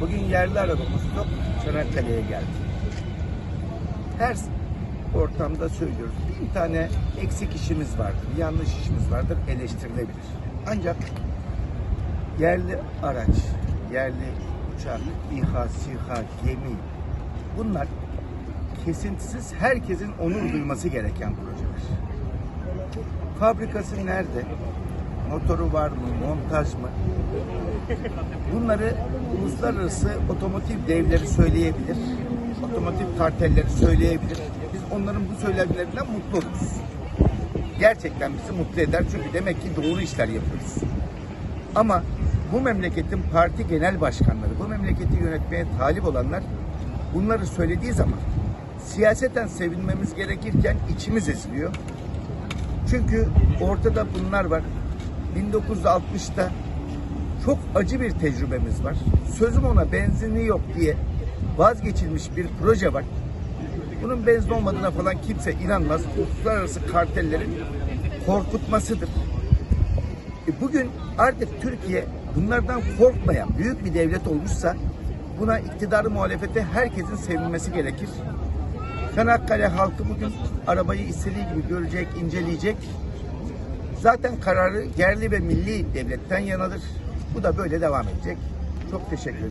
Bugün yerli arabamız yok. Çanakkale'ye geldi. Her ortamda söylüyoruz. Bir tane eksik işimiz vardır, yanlış işimiz vardır, eleştirilebilir. Ancak yerli araç, yerli uçak, İHA, SİHA, gemi bunlar kesintisiz herkesin onur duyması gereken projeler. Fabrikası nerede? Motoru var mı? Montaj mı? Bunları uluslararası otomotiv devleri söyleyebilir. Otomotiv kartelleri söyleyebilir. Biz onların bu söylemlerinden mutlu oluruz. Gerçekten bizi mutlu eder çünkü demek ki doğru işler yapıyoruz. Ama bu memleketin parti genel başkanları, bu memleketi yönetmeye talip olanlar bunları söylediği zaman siyaseten sevinmemiz gerekirken içimiz eziliyor. Çünkü ortada bunlar var. 1960'ta çok acı bir tecrübemiz var. Sözüm ona benzinli yok diye vazgeçilmiş bir proje var. Bunun benzin olmadığına falan kimse inanmaz. Uluslararası kartellerin korkutmasıdır. E bugün artık Türkiye bunlardan korkmayan büyük bir devlet olmuşsa buna iktidarı muhalefete herkesin sevinmesi gerekir. Çanakkale halkı bugün arabayı istediği gibi görecek, inceleyecek. Zaten kararı yerli ve milli devletten yanadır. Bu da böyle devam edecek. Çok teşekkür ederim.